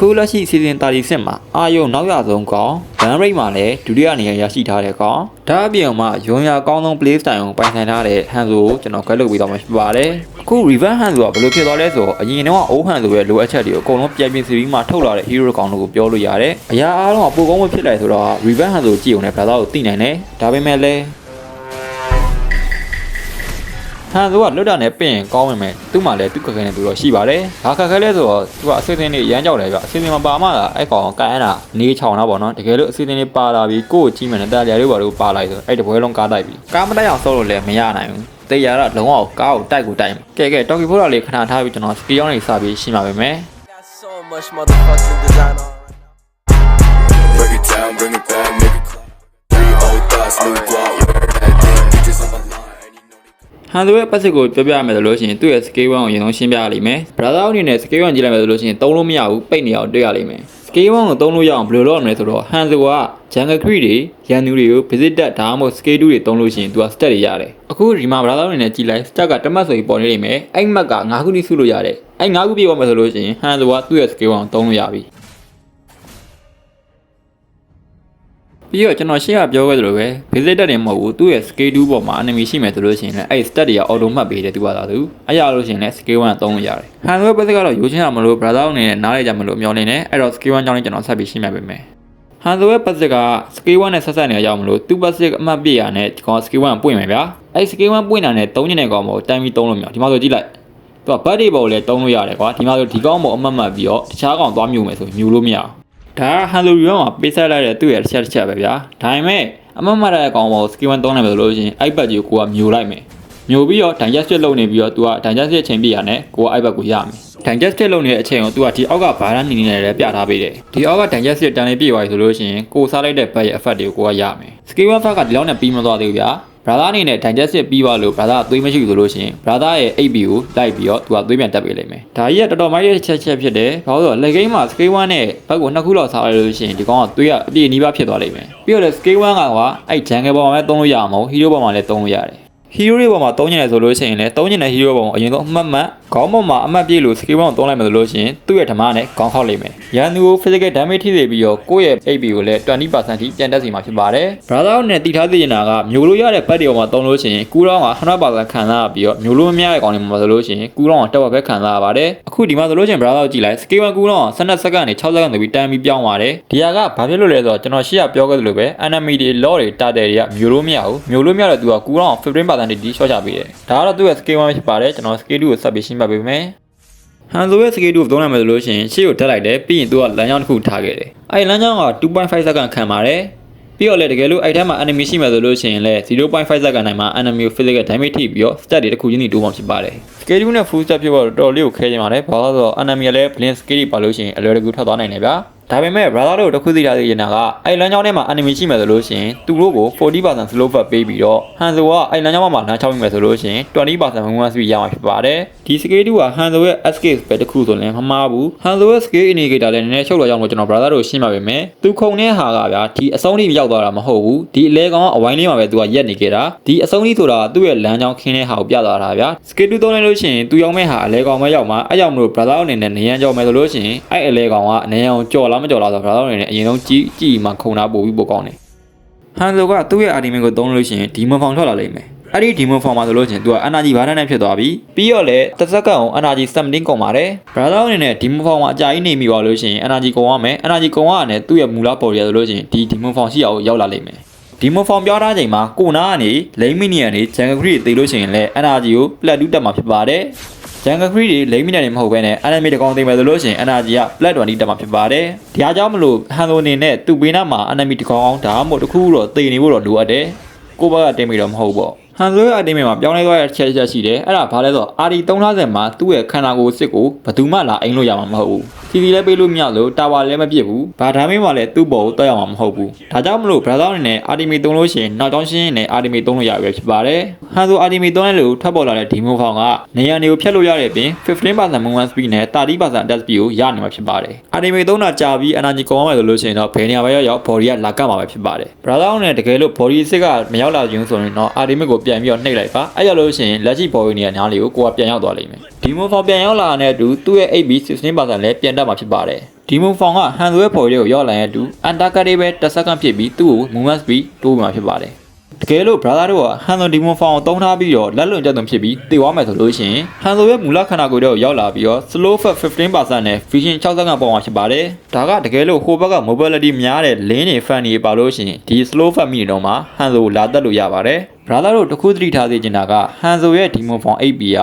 အခုလက်ရှိစီဇန်36မှာအာယုံနောက်ရဆုံးကောင်ဘန်ရိတ်မှာလည်းဒုတိယနေရာရရှိထားတဲ့ကောင်ဒါအပြင်မှာရုံရအကောင်းဆုံး play style ကိုပိုင်ဆိုင်ထားတဲ့ဟန်ဆိုကိုကျွန်တော်ခွဲလုပ်ပေးတော့မှာဖြစ်ပါတယ်အခု Revan Han ဆိုတာဘယ်လိုဖြစ်သွားလဲဆိုတော့အရင်တော့အိုးဟန်ဆိုရဲ့လိုအပ်ချက်တွေကိုအကုန်လုံးပြန်ပြင်စီပြီးမှထုတ်လာတဲ့ hero ကောင်တို့ကိုပြောလို့ရတယ်အရာအားလုံးကပိုကောင်းမဖြစ်လာဆိုတော့ Revan Han ဆိုကြည့်ုံနဲ့ဘာသာကိုသိနိုင်တယ်ဒါပေမဲ့လည်း ဟန်ဆိုကလွတ်တာနဲ့ပြင်ကောင်းဝင်မယ်သူ့မှာလည်းသူ့ခက်ခဲနေသူတော့ရှိပါတယ်။ဘာခက်ခဲလဲဆိုတော့သူကအစိအစဉ်လေးရမ်းကြောက်တယ်ဗျ။အစိအစဉ်မပါမှလာအဲ့ကောင်ကန်ရတာနေချောင်တာပေါ့နော်။တကယ်လို့အစိအစဉ်လေးပါလာပြီးကိုယ့်ကိုကြည့်မယ်နဲ့တာလျာလေးပါလို့ပါလိုက်ဆိုအဲ့တပွဲလုံးကားတိုက်ပြီ။ကားမတိုက်အောင်ဆော့လို့လည်းမရနိုင်ဘူး။တေးရတာလုံးဝကားကိုတိုက်ကိုတိုက်မယ်။ကဲကဲတော်ကီဖိုးလာလေးခဏထားပြီးကျွန်တော်စကီယောင်းလေးစပြီးရှင်းပါမယ် Got so much motherfucking design on. Break it down, bring it back, make it clap. Three old thoughts, new guap, ဟန်ဆိုရဲ့ပတ်စစ်ကိုပြောပြရမယ်ဆိုလို့ရှိရင်သူ့ရဲ့ scale 1ကိုအရင်ဆုံးရှင်းပြရလိမ့်မယ်။ brother အနေနဲ့ scale 1ကြည့်လိုက်မယ်ဆိုလို့ရှိရင်သုံးလို့မရဘူးပိတ်နေအောင်တွေ့ရလိမ့်မယ်။ scale 1ကိုသုံးလို့ရအောင်ဘယ်လိုလုပ်ရမလဲဆိုတော့ဟန်ဆိုက jungle tree တွေရန်သူတွေကို visit တက်ဒါမှမဟုတ် scale 2တွေသုံးလို့ရှိရင်သူက stat တွေရတယ်။အခုဒီမှာ brother အနေနဲ့ကြည့်လိုက် stat ကတမတ်ဆိုပြီးပေါ်နေလိမ့်မယ်။အဲ့မတ်က9ခုတိစုလို့ရတယ်။အဲ့9ခုပြည့်သွားမယ်ဆိုလို့ရှိရင်ဟန်ဆိုကသူ့ရဲ့ scale 1ကိုသုံးလို့ရပြီ။ ပြီးတော့ကျွန်တော်ရှေ့ကပြောခဲ့သလိုပဲ visit တက်တယ်မဟုတ်ဘူးသူ့ရဲ့ scale 2ပေါ်မှာ enemy ရှိမယ်ဆိုလို့ရှိရင်လည်းအဲ့ stat တွေက auto မှတ်ပေးတယ်သူကသာသူအဲ့ရလို့ရှိရင်လည်း scale 1သုံးလို့ရတယ်ဟန်ဆိုပတ်သက်ကတော့ရိုးချင်းအောင်မလို့ brother အနေနဲ့နားလိုက်ကြမလို့မျောနေတယ်အဲ့တော့ scale 1ကြောင်းလေးကျွန်တော်ဆက်ပြီးရှင်းပြပေးမယ်ဟန်ဆိုရဲ့ပတ်သက်က scale 1နဲ့ဆက်ဆက်နေရအောင်မလို့သူ့ပတ်သက်အမှတ်ပြရနဲ့ဒီကောင် scale 1ပွင့်မယ်ဗျာအဲ့ scale 1ပွင့်တာနဲ့သုံးညနေကောင်မို့တိုင်းပြီးသုံးလို့မရဒီမှာဆိုကြည့်လိုက်သူက birthday ပေါ်လည်းသုံးလို့ရတယ်ကွာဒီမှာဆိုဒီကောင်မို့အမှတ်မှတ်ပြီးတော့တခြားကောင်သွားမြူမယ်ဆိုရင်မြူလို့မရအောင် ဒါကဟန်လိုရီမှာပေးဆက်လိုက်တဲ့သူ့ရဲ့တစ်ချက်တစ်ချက်ပဲဗျာဒါပေမဲ့အမှတ်မှတ်တဲ့အကောင်မို့ scale 1သုံးနိုင်မယ်ဆိုလို့ရှိရင်အဲ့ဘက်ကြီးကိုကိုကမြူလိုက်မယ်မြူပြီးတော့ digest လုပ်နေပြီးတော့ तू က digest အချိန်ပြရနဲ့ကိုကအဲ့ဘက်ကိုရမယ် digest လုပ်နေတဲ့အချိန်ကို तू ကဒီအောက်ကဘာသာနေနေလည်းပြထားပေးတယ်ဒီအောက်က digest တန်လေးပြည့်သွားပြီဆိုလို့ရှိရင်ကိုစားလိုက်တဲ့ဘက်ရဲ့ effect တွေကိုကိုကရမယ် scale 1 fact ကဒီလောက်နဲ့ပြီးမသွားသေးဘူးဗျာ brother အနေနဲ့ digest ပြီးသွားလို့ brother ကသွေးမရှိဘူးဆိုလို့ရှိရင် brother ရဲ့ 8B ကိုလိုက်ပြီးတော့ तू ကသွေးပြန်တက်ပေးလိမ့်မယ်ဒါကြီးကတော်တော်မိုက်တဲ့ချက်ချက်ဖြစ်တယ်ဘာလို့လဲဆိုတော့လက်ကိန်းမှာ scale 1နဲ့ဘက်ကိုနှစ်ခုလောက်စားလိုက်လို့ရှိရင်ဒီကောင်ကသွေးကအပြည့်နီးပါးဖြစ်သွားလိမ့်မယ်ပြီးတော့လေ scale 1ကကွာအဲ့ jungle ပေါ်မှာပဲသုံးလို့ရအောင်မဟုတ် hero ပေါ်မှာလည်းသုံးလို့ရတယ် hero တွေပေါ်မှာသုံးညနေဆိုလို့ရှိရင်လည်းသုံးညနေ hero ပေါ်မှာအရင်ဆုံးအမှတ်မှတ် ခေါင်းပေါ်မှာအမှတ်ပြည့်လို့ skill 1ကိုသုံးလိုက်မယ်ဆိုလို့ရှိရင်သူ့ရဲ့ဓမ္မနဲ့ခေါင်းခောက်လိုက်မယ်ရန်သူကို physical damage ထိစေပြီးတော့ကိုယ့်ရဲ့ AP ကိုလည်း20%ထိပြန်တက်စေမှာဖြစ်ပါတယ် brother နဲ့တီထားသိနေတာကမျိုးလို့ရတဲ့ဘက်တွေပေါ်မှာသုံးလို့ရှိရင်ကူတော့က100%ခံစားရပြီးတော့မျိုးလို့မများတဲ့ကောင်တွေမှာဆိုလို့ရှိရင်ကူတော့ကတက်ဝက်ပဲခံစားရပါတယ်အခုဒီမှာဆိုလို့ရှိရင် brother ကိုကြည့်လိုက် skill 1ကူတော့12စက္ကန့်နဲ့6စက္ကန့်ဆိုပြီးတန်းပြီးပြောင်းပါတယ်ဒီဟာကဘာဖြစ်လို့လဲဆိုတော့ကျွန်တော်ရှေ့ကပြောခဲ့သလိုပဲ enemy တွေ law တွေတာတယ်တွေကမျိုးလို့မရဘူးမျိုးလို့မရတဲ့သူကကူတော့15%တိရှော့ချပေးတယ်ဒါကတော့သူ့ရဲ့ skill 1ဖြစ်ပါတယ်ကျွန်တော် skill 2ကိုဆက်ပြီးရှင်းပြပေးမယ်ဟန်ဆိုရဲ့ skill 2ကိုသုံးနိုင်မယ်ဆိုလို့ရှိရင်ရှေ့ကိုတက်လိုက်တယ်ပြီးရင်သူကလမ်းကြောင်းတစ်ခုထားခဲ့တယ်အဲ့ဒီလမ်းကြောင်းက2.5စက္ကန့်ခံပါတယ်ပြီးတော့လည်းတကယ်လို့အဲ့ထဲမှာ enemy ရှိမှဆိုလို့ရှိရင်လည်း0.5စက္ကန့်တိုင်းမှာ enemy ကို physical damage ထိပြီးတော့ stat တွေတစ်ခုချင်းစီတိုးမှဖြစ်ပါတယ် skill 2နဲ့ full step ဖြစ်တော့တော်တော်လေးကိုခဲနေပါတယ်ဘာလို့လဲဆိုတော့ enemy ကလည်း blink skill တွေပါလို့ရှိရင်အလွယ်တကူထွက်သွားနိုင်တယ်ဗျာ ဒါပေမဲ့ brother တို့တစ်ခုသိထားသေးရင်ကအဲ့လမ်းကြောင်းထဲမှာ enemy ရှိမှဆိုလို့ရှိရင်သူတို့ကို40% slow back ပေးပြီးတော့ Hanzo ကအဲ့လမ်းကြောင်းမှာလမ်းချောင်းမိမယ်ဆိုလို့ရှိရင်20% movement speed ရမှာဖြစ်ပါတယ်ဒီ skill 2က Hanzo ရဲ့ escape ပဲတစ်ခုဆိုရင်မမှားဘူး Hanzo ရဲ့ skill indicator လည်းနည်းနည်းချုပ်တော့ကြောင်းလို့ကျွန်တော် brother တို့ရှင်းပါပေးမယ်သူခုံတဲ့ဟာကဗျာဒီအဆုံးထိရောက်သွားတာမဟုတ်ဘူးဒီအလဲကောင်ကအဝိုင်းလေးမှာပဲသူကရက်နေခဲ့တာဒီအဆုံးထိဆိုတာသူ့ရဲ့လမ်းကြောင်းခင်းတဲ့ဟာကိုပြသွားတာဗျာ skill 2သုံးလိုက်လို့ရှိရင်သူရောက်မဲ့ဟာအလဲကောင်ပဲရောက်မှာအဲ့ကြောင့်မလို့ brother အနေနဲ့နေရန်ကြောက်မယ်ဆိုလို့ရှိရင်အဲ့အလဲကောင်ကအနေရန်ကိုကြော်လားမကြော်လားဆိုတော့ brother အနေနဲ့အရင်ဆုံးကြည့်ကြည့်မှခုံတာပို့ပြီးပို့ကောင်းတယ်ဟန်ဆိုကသူ့ရဲ့ argument ကိုသုံးလို့ရှိရင်ဒီမွန်ဖောင်ထွက်လာလိမ့်မယ်အဲ့ဒီဒီမွန်ဖောင်မှာဆိုလို့ရှိရင်သူက energy ဘားတန်းနဲ့ဖြစ်သွားပြီပြီးတော့လည်းတစ်စက္ကန့်အောင် energy 17ကုန်ပါတယ် brother အနေနဲ့ဒီမွန်ဖောင်မှာအကြာကြီးနေမိပါလို့ရှိရင် energy ကုန်ရမယ် energy ကုန်ရတဲ့သူ့ရဲ့မူလပေါ်ရဆိုလို့ရှိရင်ဒီဒီမွန်ဖောင်ရှိအောင်ရောက်လာလိမ့်မယ်ဒီမွန်ဖောင်ပြောထားချိန်မှာကိုနာကနေလိမ့်မီနီယန်နေဂျန်ဂရီတေးလို့ရှိရင်လည်း energy ကို plat 2တက်မှာဖြစ်ပါတယ် ဂျန်ဂခရီတွေလိမ့်မိနေတယ်မဟုတ်ဘဲနဲ့ enemy တကောင်သိမယ်ဆိုလို့ရှိရင် energy က flat 20တက်မှာဖြစ်ပါတယ်။ဒီအားကြောင့်မလို့ဟန်လိုအနေနဲ့သူ့ဘေးနားမှာ enemy တကောင်အောင်ဒါမှမဟုတ်တစ်ခုတော့သေနေဖို့တော့လိုအပ်တယ်။ကိုယ့်ဘက်ကတင်မိတော့မဟုတ်ပေါ့။ ဟန်ဆိုရဲ့အတင်းမှာပြောင်းလဲသွားတဲ့ချက်ချက်ရှိတယ်။အဲ့ဒါဘာလဲဆိုတော့ RD 3050မှာသူ့ရဲ့ခန္ဓာကိုယ်စစ်ကိုဘယ်သူမှလာအိမ်လို့ရမှာမဟုတ်ဘူး။ TV လည်းပေးလို့မရလို့တာဝါလည်းမပြစ်ဘူး။ဘာဒါမင်းမှလည်းသူ့ဘောကိုတွက်ရမှာမဟုတ်ဘူး။ဒါကြောင့်မလို့ brother အနေနဲ့ RDMI သုံးလို့ရှိရင်နောက်ကြောင်းရှင်းနဲ့ RDMI သုံးလို့ရပြီဖြစ်ပါတယ်။ဟန်ဆို RDMI သုံးတဲ့လူထပ်ပေါ်လာတဲ့ demo file ကနေရာတွေကိုဖြတ်လို့ရတဲ့အပြင်15% movement speed နဲ့30% attack speed ကိုရနိုင်မှာဖြစ်ပါတယ်။ RDMI သုံးတာကြာပြီး energy ကုန်အောင်မယ်ဆိုလို့ရှိရင်တော့ဘယ်နေရာပဲရောက်ရောက် body ကလာကတ်မှာပဲဖြစ်ပါတယ်။ brother အနေနဲ့တကယ်လို့ body စစ်ကမရောက်လာခြင်းဆိုရင်တော့ RDMI ကိုပြန်ပြီးတော့နှိပ်လိုက်ပါ။အဲ့ရလို့ရှိရင်လက်ရှိ body နေရာနားလေးကိုကိုကပြန်ရောက်သွားလိမ့်မယ်။ demo file ပြန်ရောက်လာတဲ့အတူသူ့ရဲ့ AB 16%လည်းပြန်တက်မှာဖြစ်ပါတယ်။ဒီမွန်ဖောင်ကဟန်ဆိုရဲ့ပေါ်လေးကိုရောက်လာတဲ့တူအန်တာကတ်လေးပဲတစ်စက္ကန့်ဖြစ်ပြီးသူ့ကို movement speed တိုးပြမှာဖြစ်ပါတယ်တကယ်လို့ brother တို့ကဟန်ဆိုဒီမွန်ဖောင်ကိုတုံးထားပြီးတော့လက်လွန်ကျက်သွန်ဖြစ်ပြီးတည်သွားမယ်ဆိုလို့ရှိရင်ဟန်ဆိုရဲ့မူလခန္ဓာကိုယ်တွေကိုရောက်လာပြီးတော့ slow fat 15%နဲ့ vision 6စက္ကန့်ပေါ်မှာဖြစ်ပါတယ်ဒါကတကယ်လို့ဟိုဘက်က mobility များတဲ့ lane တွေ fan တွေပါလို့ရှိရင်ဒီ slow fat မိနေတော့မှဟန်ဆိုကိုလာတက်လို့ရပါတယ် brother တို့တခုသတိထားစေချင်တာကဟန်ဆိုရဲ့ဒီမွန်ဖောင် 8B က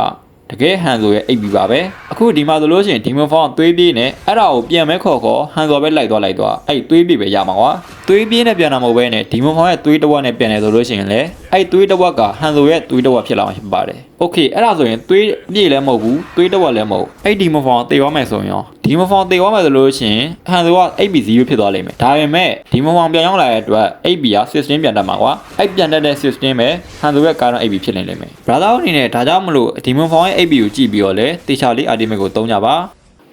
တကယ်ဟန်ဆိုရဲ့အိပ်ပြီးပါပဲအခုဒီမှာဆိုလို့ရှိရင်ဒီမဖောင်းသွေးပြေးနဲ့အဲ့ဒါကိုပြန်မဲခေါ်ခေါ်ဟန်ဆိုပဲလိုက်သွားလိုက်သွားအဲ့သွေးပြေးပဲရမှာကွာသွေးပြေးနဲ့ပြန်တာမဟုတ်ဘဲနဲ့ဒီမဖောင်းရဲ့သွေးတစ်ဝက်နဲ့ပြန်တယ်ဆိုလို့ရှိရင်လေအဲ့သွေးတစ်ဝက်ကဟန်ဆိုရဲ့သွေးတစ်ဝက်ဖြစ်လာမှာဖြစ်ပါတယ်โอเคအဲ့ဒါဆိုရင်သွေးပြေးလည်းမဟုတ်ဘူးသွေးတစ်ဝက်လည်းမဟုတ်အဲ့ဒီမဖောင်းတေသွားမယ်ဆိုရင်ရော ဒီမဖောင်းတေသွားမယ်ဆိုလို့ရှိရင်ဟန်ဆိုက 8B0 ဖြစ်သွားလိမ့်မယ်ဒါပေမဲ့ဒီမဖောင်းပြန်ရောက်လာတဲ့အတွက် 8B က system ပြန်တက်မှာကွာအဲ့ပြန်တက်တဲ့ system ပဲဟန်ဆိုရဲ့ current 8B ဖြစ်နေလိမ့်မယ် brother အနေနဲ့ဒါကြောင့်မလို့ဒီမဖောင်းရဲ့ 8B ကိုကြည့်ပြီးတော့လေတေချာလေး ultimate ကိုသုံးကြပါ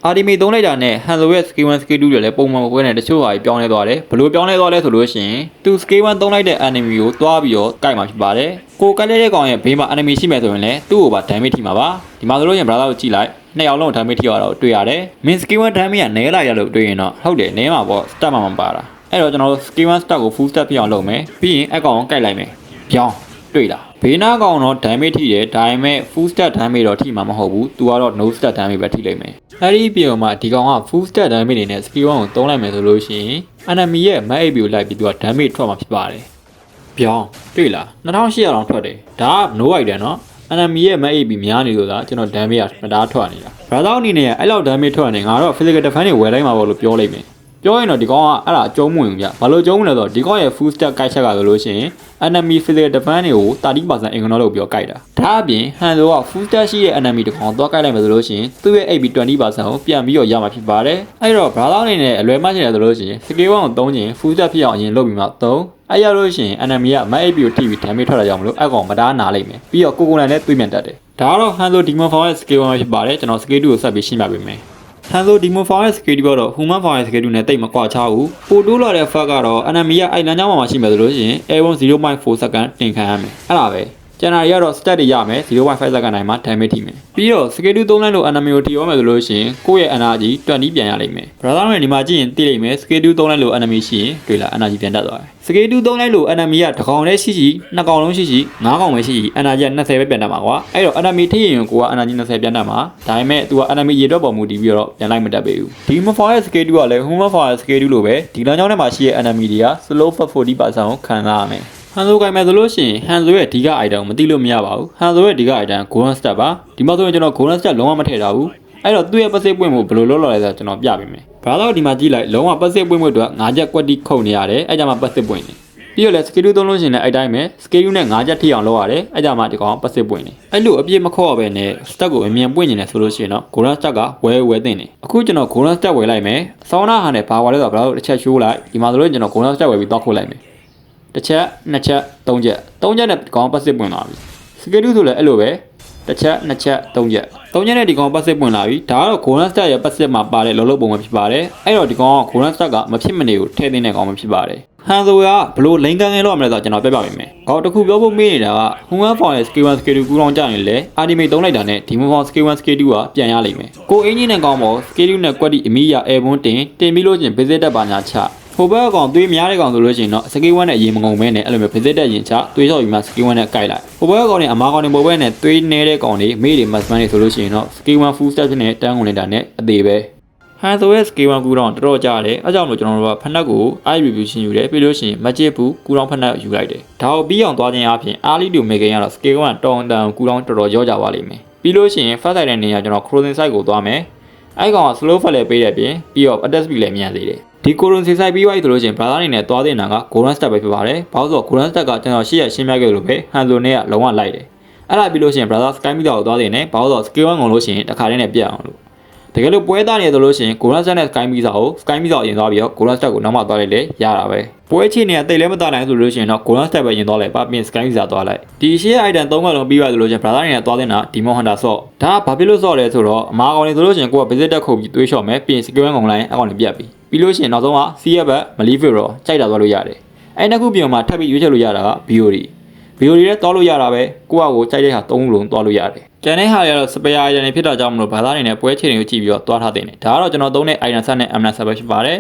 Ultimate သုံးလိုက်တာနဲ့ Hanzo ရဲ့ Skill 1 Skill 2တွေလည်းပုံမှန်ပွဲနဲ့တချို့ဟာကြီးပြောင်းလဲသွားတယ်ဘယ်လိုပြောင်းလဲသွားလဲဆိုလို့ရှိရင်သူ Skill 1သုံးလိုက်တဲ့ enemy ကိုတွားပြီးတော့ကိုက်မှာဖြစ်ပါတယ်ကိုကိုက်လိုက်တဲ့ကောင်ရဲ့ဘေးမှာ enemy ရှိမယ်ဆိုရင်လည်းသူ့ကိုပါ damage ထိမှာပါဒီမှာဆိုလို့ရင် brother ကိုကြည့်လိုက်နှစ်ယောက်လုံး damage ထိရတော့တွေ့ရတယ် min Skill 1 damage ကနည်းလိုက်ရလို့တွေ့ရင်တော့ဟုတ်တယ်နည်းမှာပေါ့ stat မှာမပါတာအဲ့တော့ကျွန်တော်တို့ Skill 1 stat ကို full stat ဖြစ်အောင်လုပ်မယ်ပြီးရင်အကောင်ကိုကိုက်လိုက်မယ်ပြောင်းတွေ့လား ဘေးနားကောင်တော့ damage ထိတယ်ဒါပေမဲ့ full stat damage တော့ထိမှာမဟုတ်ဘူးသူကတော့ no stat damage ပဲထိလိမ့်မယ်အဲဒီပြေမှာဒီကောင်က full stat damage နေနဲ့ skill 1ကိုသုံးလိုက်မယ်ဆိုလို့ရှိရင် enemy ရဲ့ max AP ကိုလိုက်ပြီးသူက damage ထွက်မှာဖြစ်ပါတယ်ပြောင်းတွေ့လား2800တောင်ထွက်တယ်ဒါက no white တယ်နော် enemy ရဲ့ max AP များနေလို့သာကျွန်တော် damage ကမတားထွက်နေတာ brother အနေနဲ့အဲ့လောက် damage ထွက်နေငါတော့ physical defense တွေဝယ်လိုက်မှာပေါ့လို့ပြောလိုက်မယ် ပြောရင်တော့ဒီကောင်ကအဲ့ဒါအကျုံးမဝင်ဘူးဗျဘာလို့အကျုံးမလဲဆိုတော့ဒီကောင်ရဲ့ full stack ကိုက်ချက်ကဆိုလို့ရှိရင် enemy physical defense တွေကို30% ignore လုပ်ပြီးတော့ကိုက်တာဒါအပြင် hand ဆိုက full stack ရှိတဲ့ enemy တစ်ကောင်တော့ကိုက်လိုက်မယ်ဆိုလို့ရှိရင်သူ့ရဲ့ AP 20%ကိုပြန်ပြီးတော့ရမှာဖြစ်ပါတယ်အဲ့တော့ brother အနေနဲ့အလွယ်မှတ်ချင်တယ်ဆိုလို့ရှိရင် skill 1ကိုသုံးချင် full stack ဖြစ်အောင်အရင်လုပ်ပြီးမှသုံးအဲ့ရလို့ရှိရင် enemy က mag AP ကိုထိပြီး damage ထွက်လာကြအောင်မလို့အကောင်မတားနာလိုက်မယ်ပြီးတော့ကိုကိုနိုင်နဲ့တွေးမြန်တတ်တယ်ဒါကတော့ hand ဆို demon form ရဲ့ skill 1ပဲဖြစ်ပါတယ်ကျွန်တော် skill 2ကိုဆက်ပြီးရှင်းပြပေးမယ် ဟန်ဆိုဒီမိုဖောင်ရဲ့ schedule ကတော့ human file ရဲ့ schedule နဲ့တိတ်မကွာခြားဘူးပိုတိုးလာတဲ့ fact ကတော့ enemy ကအဲ့လမ်းကြောင်းမှာရှိမယ်ဆိုလို့ရှိရင် air 0.4 second တင်ခံရမယ်အဲ့ဒါပဲ ကျန်တာတွေကတော့ stat တွေရမယ်0.5 second တိုင်းမှာ damage ထိမယ်ပြီးတော့ schedule သုံးလိုက်လို့ enemy ကိုထိရောမယ်ဆိုလို့ရှိရင်ကိုယ့်ရဲ့ energy 20ပြန်ရလိမ့်မယ် brother တွေဒီမှာကြည့်ရင်သိလိမ့်မယ် schedule သုံးလိုက်လို့ enemy ရှိရင်တွေ့လား energy ပြန်တက်သွားတယ် schedule သုံးလိုက်လို့ enemy ကတစ်ကောင်တည်းရှိရှိနှစ်ကောင်လုံးရှိရှိငါးကောင်ပဲရှိရှိ energy 20ပဲပြန်တက်မှာကွာအဲ့တော့ enemy ထိရင်ကိုက energy 20ပြန်တက်မှာဒါပေမဲ့ तू က enemy ရေတွက်ပေါ်မူတည်ပြီးတော့ပြန်လိုက်မတက်ပေဘူးဒီ modifier ရဲ့ schedule ကလည်း human fire schedule လိုပဲဒီလမ်းကြောင်းထဲမှာရှိတဲ့ enemy တွေက slow for 40%ကိုခံစားရမယ် ဟန်ဆိုကိုင်မယ်ဆိုလို့ရှိရင်ဟန်ဆိုရဲ့အဓိက item ကိုမသိလို့မရပါဘူးဟန်ဆိုရဲ့အဓိက item golden step ပါဒီမှာဆိုရင်ကျွန်တော် golden step လုံးဝမထည့်ထားဘူးအဲ့တော့သူ့ရဲ့ပတ်စိတ်ပွင့်မှုဘယ်လိုလုပ်လို့လဲဆိုတော့ကျွန်တော်ပြပေးမယ်ဘာလို့ဒီမှာကြည့်လိုက်လုံးဝပတ်စိတ်ပွင့်မှုအတွက်၅ချက်ကွက်တိခုတ်နေရတယ်အဲ့ကြမှာပတ်စိတ်ပွင့်နေပြီးတော့လဲ schedule သုံးလို့ရှိရင်လည်းအဲ့တိုင်းပဲ schedule နဲ့၅ချက်ထိအောင်လုပ်ရတယ်အဲ့ကြမှာဒီကောင်ပတ်စိတ်ပွင့်နေအဲ့လိုအပြည့်မခေါ်ရပဲနဲ့ stack ကိုအမြန်ပွင့်နေတယ်ဆိုလို့ရှိရင်တော့ golden stack ကဝဲဝဲတင်နေအခုကျွန်တော် golden stack ဝယ်လိုက်မယ်ဆောင်းနာဟာနဲ့ဘာဝါလဲဆိုတော့ဘယ်လိုတစ်ချက်ရှိုးလိုက်ဒီမှာဆိုလို့ကျွန်တော် golden stack ဝယ်ပြီးတော့ခုတ်လိုက်မယ် တစ်ချက်နှစ်ချက်သုံးချက်သုံးချက်နဲ့ဒီကောင်ပတ်စစ်ပွင့်လာပြီစကေဒူးဆိုလည်းအဲ့လိုပဲတစ်ချက်နှစ်ချက်သုံးချက်သုံးချက်နဲ့ဒီကောင်ပတ်စစ်ပွင့်လာပြီဒါကတော့ golden star ရဲ့ပတ်စစ်မှာပါတဲ့လောလောပုံပဲဖြစ်ပါတယ်အဲ့တော့ဒီကောင်က golden star ကမဖြစ်မနေကိုထည့်သိတဲ့ကောင်ပဲဖြစ်ပါတယ်ဟန်ဆိုကဘလို့လိန်ကန်ငယ်လို့ရမလဲဆိုတော့ကျွန်တော်ပြပြပေးမယ်။ဟောတခုပြောဖို့မေးနေတာက Human Form ရဲ့ Skill 1 Skill 2ကူတောင်ကြရင်လေ Ultimate သုံးလိုက်တာနဲ့ Demon Form Skill 1 Skill 2ကပြန်ရလိမ့်မယ်။ကိုအင်းကြီးနဲ့ကောင်းပေါ့ Skill 2နဲ့ Quality အမိရ Airborne တင်တင်ပြီးလို့ချင်း Visit တက်ပါညာချ ဟိုဘက်ကောင်သွေးများတဲ့ကောင်ဆိုလို့ရှိရင်တော့စကေးဝန်းနဲ့အရင်မငုံမဲနဲ့အဲ့လိုမျိုးဖိစစ်တဲ့ရင်ချသွေးချော်ပြီးမှစကေးဝန်းနဲ့ကိုက်လိုက်ဟိုဘက်ကောင်နဲ့အမားကောင်တွေပေါ်ဘက်နဲ့သွေးနေတဲ့ကောင်တွေမေးတွေမတ်စမန်တွေဆိုလို့ရှိရင်တော့စကေးဝန်း full step နဲ့တန်းကုန်နေတာနဲ့အသေးပဲဟန်ဆိုရဲ့စကေးဝန်းကူတောင်တော်တော်ကြားတယ်အဲကြောင့်လို့ကျွန်တော်တို့ကဖက်နှက်ကို eye review ရှင်းယူတယ်ပြီးလို့ရှိရင်မကြည့်ဘူးကူတောင်ဖက်နှက်ယူလိုက်တယ်ဒါကိုပြီးအောင်သွားခြင်းအပြင်အားလီတူမေကင်ရတော့စကေးဝန်းတောင်တန်ကူတောင်တော်တော်ရောကြပါလိမ့်မယ်ပြီးလို့ရှိရင် fast side တဲ့နေရာကျွန်တော် cruising side ကိုသွားမယ်အဲကောင်က slow fall လည်းပေးတယ်ပြင်ပြီးတော့ attack speed လည်းမြန်စေတယ် ဒီကိုရွန်စီဆိုင်ပြီးသွားပြီဆိုလို့ရှိရင် brother အနေနဲ့သွားတဲ့နာက golden step ပဲဖြစ်ပါတယ်။ဘာလို့ဆိုတော့ golden step ကကျွန်တော်ရှေ့ရရှင်းပြခဲ့လို့ပဲဟန်ဆိုနဲ့ကလုံးဝလိုက်တယ်။အဲ့ဒါပြီးလို့ရှိရင် brother sky meter ကိုသွားတဲ့နဲ့ဘာလို့ဆိုတော့ skill 1ကုန်လို့ရှိရင်တစ်ခါတည်းနဲ့ပြတ်အောင်လို့ တကယ်လို့ပွဲသားနေရဆိုလို့ရှိရင် golden step နဲ့ sky meter ကို sky meter အရင်သွားပြီးတော့ golden step ကိုနောက်မှသွားလိုက်လေရတာပဲ။ပွဲချင်းနေတိတ်လည်းမသားနိုင်ဆိုလို့ရှိရင်တော့ golden step ပဲရင်သွားလိုက်ပါပြင် sky meter သွားလိုက်။ဒီရှေ့ item ၃ခါလုံးပြီးသွားဆိုလို့ရှိရင် brother အနေနဲ့သွားတဲ့နာ demon hunter ဆော့ဒါကဘာဖြစ်လို့ဆော့လဲဆိုတော့အမားကောင်နေဆိုလို့ရှိရင်ကိုက visit တက်ခုတ်ပြီးတွေးလျှော့မယ်ပြင် skill 1ကုန်လိုက်အကောင်နေပြတ်ပြီ။ပြီးလို့ရှိရင်နောက်ဆုံးက CF ဘက် Malefic ရောကြိုက်တာသွားလို့ရတယ်။အဲ့နှစ်ခုပြင်မှာထပ်ပြီးရွေးချယ်လို့ရတာက BOD ဗီဒီယိုတွေလည်းတွားလို့ရတာပဲကိုယ့်အကိုကြိုက်တဲ့ဟာသုံးလုံးတွားလို့ရတယ်ကျန်တဲ့ဟာတွေကတော့စပယ်ယာရန်တွေဖြစ်တာကြောင့်မလို့ဘာသာနေနဲ့ပွဲချိန်တွေကိုကြည့်ပြီးတော့တွားထားတဲ့နေဒါကတော့ကျွန်တော်သုံးတဲ့ iron set နဲ့ amlan set ပဲဖြစ်ပါတယ်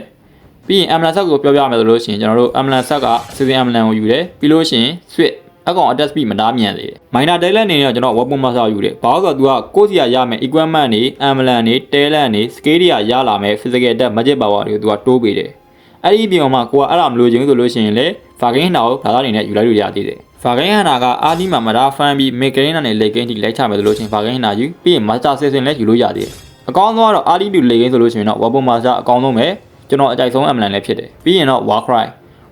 ပြီးရင် amlan set ကိုပြောပြမယ်ဆိုလို့ရှိရင်ကျွန်တော်တို့ amlan set က season amlan ကိုယူတယ်ပြီးလို့ရှိရင် switch အကောင် attack speed မတားမြန်သေးတယ်။ minor talent အနေနဲ့ကျွန်တော် weapon master ယူတယ်။ဘာလို့ဆိုတော့ तू ကကိုယ့်စီရရမယ် equipment တွေ ambulance တွေ talent တွေ skill တွေကရလာမယ် physical attack magic power တွေကို तू ကတိုးပေးတယ်။အဲ့ဒီပြင်မှာကိုကအဲ့ဒါမလို့ခြင်းဆိုလို့ရှိရင်လေ Fargain နာကိုဘာသာအနေနဲ့ယူလိုက်လို့ရသေးတယ်။ Fargain နာကအာဒီမှာမတားဖမ်းပြီး Mekain နဲ့ Legain ထိလိုက်ချမယ်ဆိုလို့ရှိရင် Fargain နာယူပြီးရင် Master Season လည်းယူလို့ရသေးတယ်။အကောင်းဆုံးကတော့ Ardi to Legain ဆိုလို့ရှိရင်တော့ weapon master အကောင်းဆုံးပဲကျွန်တော်အကြိုက်ဆုံး ambulance လည်းဖြစ်တယ်။ပြီးရင်တော့ Warcry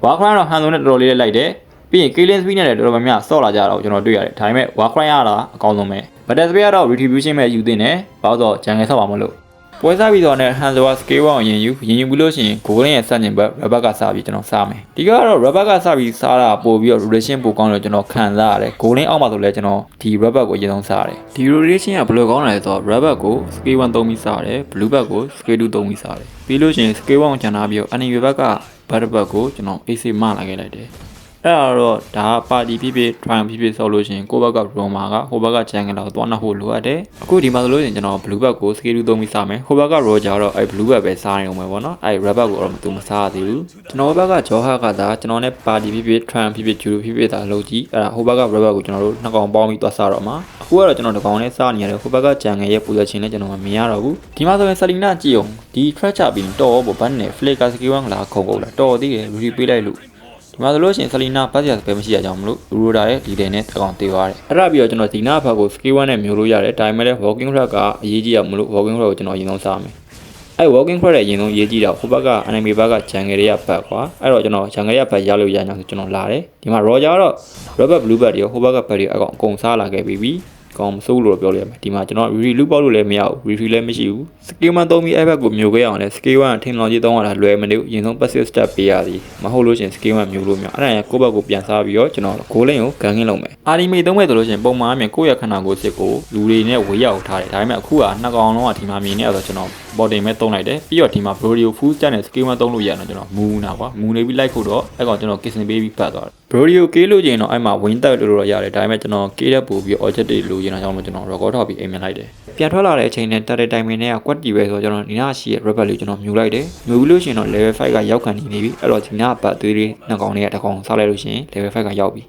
Warcry တော့ hand ဆုံးနဲ့တော်တော်လေးလေးလိုက်တယ်။ပြီးရင် Killing Speed နဲ့လည်းတော်တော်များများဆော့လာကြတော့ကျွန်တော်တွေ့ရတယ်ဒါပေမဲ့ Warcry ရတာအကောင်းဆုံးပဲ Battle Speed ကတော့ Retribution ပဲယူသင့်တယ်ဘာလို့ဆိုတော့ဂျန်ငယ်ဆော့ပါမလို့ ပွဲစားပြီးတော့နဲ့ Hanzo Scale 1ရင်ယူရင်ယူပြီးလို့ရှိရင် Golden ရဲ့စတင်ဘက် Rubber ကစပြီးကျွန်တော်စားမယ်ဒီကတော့ Rubber ကစပြီးစားတာပို့ပြီးတော့ rotation ပိုကောင်းလို့ကျွန်တော်ခံစားရတယ် Golden အောက်မှာဆိုလဲကျွန်တော်ဒီ Rubber ကိုအရင်ဆုံးစားရတယ်ဒီ rotation ကဘယ်လိုကောင်းလဲဆိုတော့ Rubber ကို Scale 1သုံးပြီးစားတယ် Blue Bag ကို Scale 2သုံးပြီးစားတယ်ပြီးလို့ရှိရင် Scale 1ကိုကျန်ထားပြီးတော့ Enemy Bag က Battle Bag ကိုကျွန်တော် AC မလာခဲ့လိုက်တယ် အဲ့ဒါတော့ဒါကပါတီဖြစ်ဖြစ် trial ဖြစ်ဖြစ်ဆောက်လို့ရှိရင်ကိုယ့်ဘက်က Roma ကဟိုဘက်က Jungle ကိုသွားနှောက်ဖို့လိုအပ်တယ်အခုဒီမှာဆိုလို့ရှိရင်ကျွန်တော် blue bag ကို scale သုံးပြီးစားမယ်ဟိုဘက်က Roger တော့အဲ့ blue bag ပဲစားနေအောင်ပဲပေါ့နော်အဲ့ red bag ကိုတော့သူမစားရသေးဘူးကျွန်တော်ဘက်က Joha ကဒါကျွန်တော်နဲ့ပါတီဖြစ်ဖြစ် trial ဖြစ်ဖြစ် judo ဖြစ်ဖြစ်ဒါလုပ်ကြည့်အဲ့ဒါဟိုဘက်က red bag ကိုကျွန်တော်တို့နှစ်ကောင်ပေါင်းပြီးသွားစားတော့မှာအခုကတော့ကျွန်တော်တစ်ကောင်နဲ့စားနေရတယ်ဟိုဘက်က Jungle ရဲ့ position လည်းကျွန်တော်မမြင်ရတော့ဘူးဒီမှာဆိုရင် Selina ကြည့်အောင်ဒီ track ချပြီးတော့ပေါ့ဗတ်နဲ့ flicker skill 1ကလာခုံကုန်လာတော်သေးတယ် repeat ပေးလိုက်လို့ ဒီမှာဆိုလို့ရှိရင်ဆလီနာပတ်စရာစပယ်မရှိရကြောင်းမလို့ရူဒါရဲ့ဒီတယ်နဲ့တကောင်တေးသွားတယ်အဲ့ဒါပြီးတော့ကျွန်တော်ဒီနာဘက်ကို skill 1နဲ့မျိုးလို့ရတယ်ဒါပေမဲ့လည်း walking track ကအရေးကြီးရမလို့ walking track ကိုကျွန်တော်အရင်ဆုံးစားမယ်အဲ့ walking track ရဲ့အရင်ဆုံးအရေးကြီးတာဟိုဘက်က enemy ဘက်က jungle တွေကဘက်ကွာအဲ့တော့ကျွန်တော် jungle တွေကဘက်ရလို့ရအောင်ဆိုကျွန်တော်လာတယ်ဒီမှာ roger ကတော့ rubber blue bag တွေဟိုဘက်ကဘက်တွေအကောင်အကုန်စားလာခဲ့ပြီးပြီ ကောင်းမစိုးလို့ပြောလို့ရမယ်ဒီမှာကျွန်တော် re loop ပေါက်လို့လည်းမရဘူး review လည်းမရှိဘူး skill 1သုံးပြီးအဲ့ဘက်ကိုမျိုးခဲ့အောင်လဲ skill 1 technology သုံးရတာလွယ်မနေဘူးအရင်ဆုံး passive step ပေးရသည်မဟုတ်လို့ရှရင် skill 1မျိုးလို့မရအဲ့ဒါရကိုယ့်ဘက်ကိုပြန်စားပြီးတော့ကျွန်တော် goal lane ကိုကန်ခင်းလုပ်မယ် anime သုံးမဲ့ဆိုလို့ရှရင်ပုံမှန်အမြင်ကိုယ့်ရဲ့ခန္ဓာကိုယ်စစ်ကိုလူတွေနဲ့ဝေးရောက်ထားတယ်ဒါပေမဲ့အခုကနှစ်ကောင်လုံးကဒီမှာမြင်နေရဆိုကျွန်တော် body မဲ့သုံးလိုက်တယ်ပြီးတော့ဒီမှာ brodio full stand နဲ့ skill 1သုံးလို့ရတော့ကျွန်တော်မူနာကွာမူနေပြီးလိုက်ဖို့တော့အဲ့ကောင်ကျွန်တော် kissing ပေးပြီးပတ်သွားတယ် brodio ကေးလို့ကျင်တော့အဲ့မှာ win တက်လို့တော့ရတယ်ဒါပေမဲ့ကျွန်တော်ကေးတဲ့ပို့ပြီး object တွေလိုချင်တာကြောင့်မို့ကျွန်တော် record ထောက်ပြီးအိမ်မြင်လိုက်တယ်ပြန်ထွက်လာတဲ့အချိန်နဲ့တက်တဲ့ timing နဲ့ကကွက်တီပဲဆိုတော့ကျွန်တော်ဒီနာရှိရဲ့ rebel လေးကျွန်တော်မြူလိုက်တယ်မြူပြီးလို့ရှိရင်တော့ level 5ကရောက်ခံနေနေပြီအဲ့တော့ဒီနာပတ်သွေးလေးနှစ်ကောင်တွေကတစ်ကောင်ဆောက်လိုက်လို့ရှိရင် level 5ကရောက်ပြီ